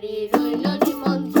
বাড়ির নদী মন্ত্র